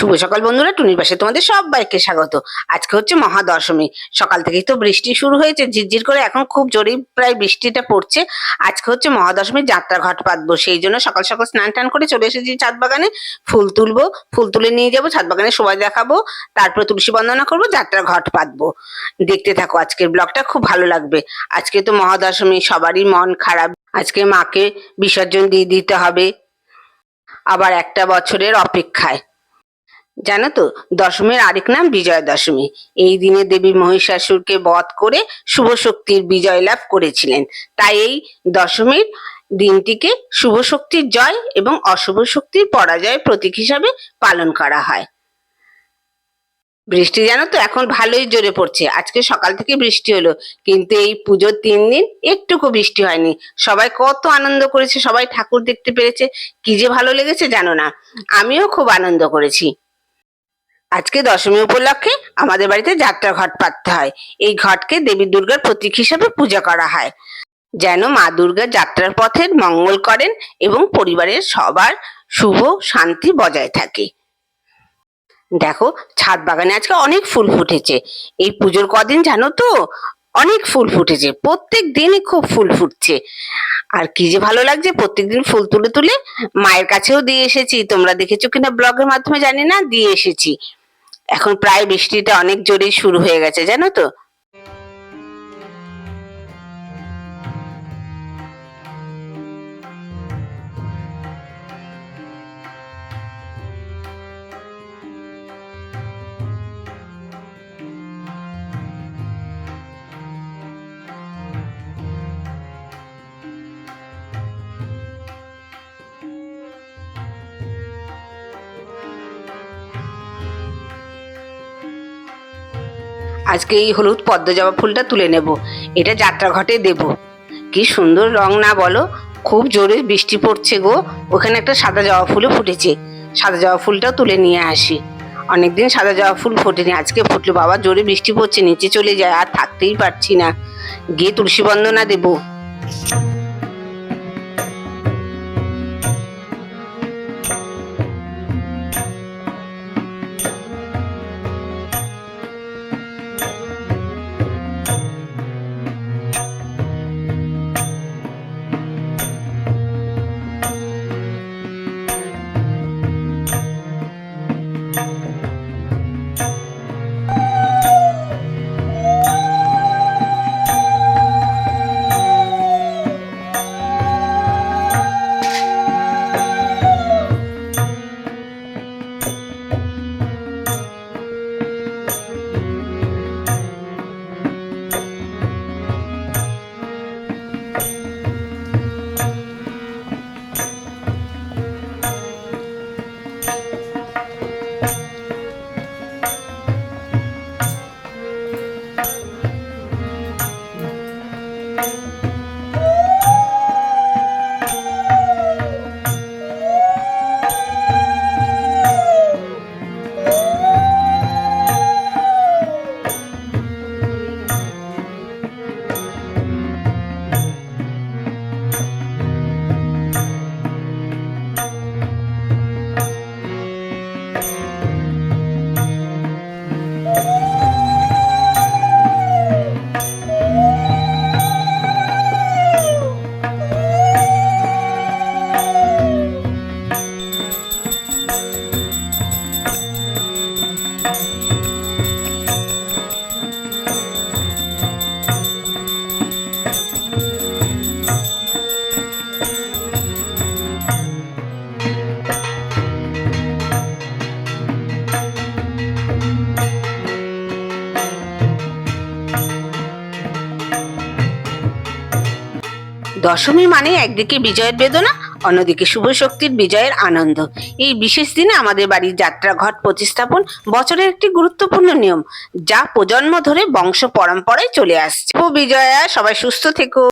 শুভ সকাল বন্ধুরা, টুনির পাশে তোমাদের সবাইকে স্বাগত। আজকে হচ্ছে মহাদশমী। সকাল থেকেই তো বৃষ্টি শুরু হয়েছে, ঝিরঝির করে এখন খুব জোরেই প্রায় বৃষ্টিটা পড়ছে। আজকে হচ্ছে মহাদশমীর যাত্রা ঘট পাতবো, সেই জন্য সকাল সকাল স্নান টান করে চলে এসেছি ছাদ বাগানে। ফুল তুলবো, ফুল তুলে নিয়ে যাব, ছাদ বাগানে সবাই দেখাবো, তারপরে তুলসী বন্দনা করব, যাত্রা ঘট পাতবো। দেখতে থাকো, আজকের ব্লগটা খুব ভালো লাগবে। আজকে তো মহাদশমী, সবারই মন খারাপ। আজকে মাকে বিসর্জন দিয়ে দিতে হবে। আবার একটা বছরের অপেক্ষায়। জানো তো দশমীর আরেক নাম বিজয়া দশমী এই দিনে দেবী মহিষাসুরকে বধ করে শুভ শক্তির বিজয় লাভ করেছিলেন। তাই এই দশমীর দিনটিকে শুভ শক্তির জয় এবং অশুভ শক্তির পরাজয়ের প্রতীক হিসাবে পালন করা হয়। বৃষ্টি জানো তো, এখন ভালোই জোরে পড়ছে। আজকে সকাল থেকে বৃষ্টি হলো, কিন্তু এই পুজোর তিন দিন একটুকু বৃষ্টি হয়নি। সবাই কত আনন্দ করেছে, সবাই ঠাকুর দেখতে পেরেছে। কি যে ভালো লেগেছে জানো না? আমিও খুব আনন্দ করেছি। আজকে দশমী উপলক্ষে আমাদের বাড়িতে যাত্রা ঘট পাততে হয়। এই ঘটকে দেবী দুর্গার প্রতীক হিসাবে পূজা করা হয়। যেন মা দুর্গা যাত্রার পথে মঙ্গল করেন এবং পরিবারের সবার শুভ শান্তি বজায় থাকে। দেখো, ছাদ বাগানে আজকে অনেক ফুল ফুটেছে। এই পুজোর কদিন জানো তো? অনেক ফুল ফুটেছে। প্রত্যেক দিনই খুব ফুল ফুটছে। আর কি যে ভালো লাগছে প্রত্যেকদিন ফুল তুলে তুলে মায়ের কাছেও দিয়ে এসেছি। তোমরা দেখেছ কিনা ব্লগের মাধ্যমে জানি না, দিয়ে এসেছি। এখন প্রায় বৃষ্টিটা অনেক জোরেই শুরু হয়ে গেছে জানো তো? আজকে এই হলুদ পদ্ম জবা ফুলটা তুলে নেব। এটা যাত্রা ঘটে দেব। কি সুন্দর রং না বলো? খুব জোরে বৃষ্টি পড়ছে গো। ওখানে একটা সাদা জবা ফুলও ফুটেছে। সাদা জবা ফুলটাও তুলে নিয়ে আসি। অনেকদিন সাদা জবা ফুল ফোটেনি। আজকে ফুটলো। বাবা, জোরে বৃষ্টি পড়ছে। নিচে চলে যায়। আর থাকতেই পারছি না। গিয়ে তুলসী বন্দনা দেবো। দশমী মানে একদিকে বিজয়ের বেদনা, অন্যদিকে শুভ শক্তির বিজয়ের আনন্দ। এই বিশেষ দিনে আমাদের বাড়ির যাত্রা ঘট প্রতিস্থাপন বছরের একটি গুরুত্বপূর্ণ নিয়ম, যা প্রজন্ম ধরে বংশ পরম্পরায় চলে আসছে। বিজয়া, সবাই সুস্থ থেকো।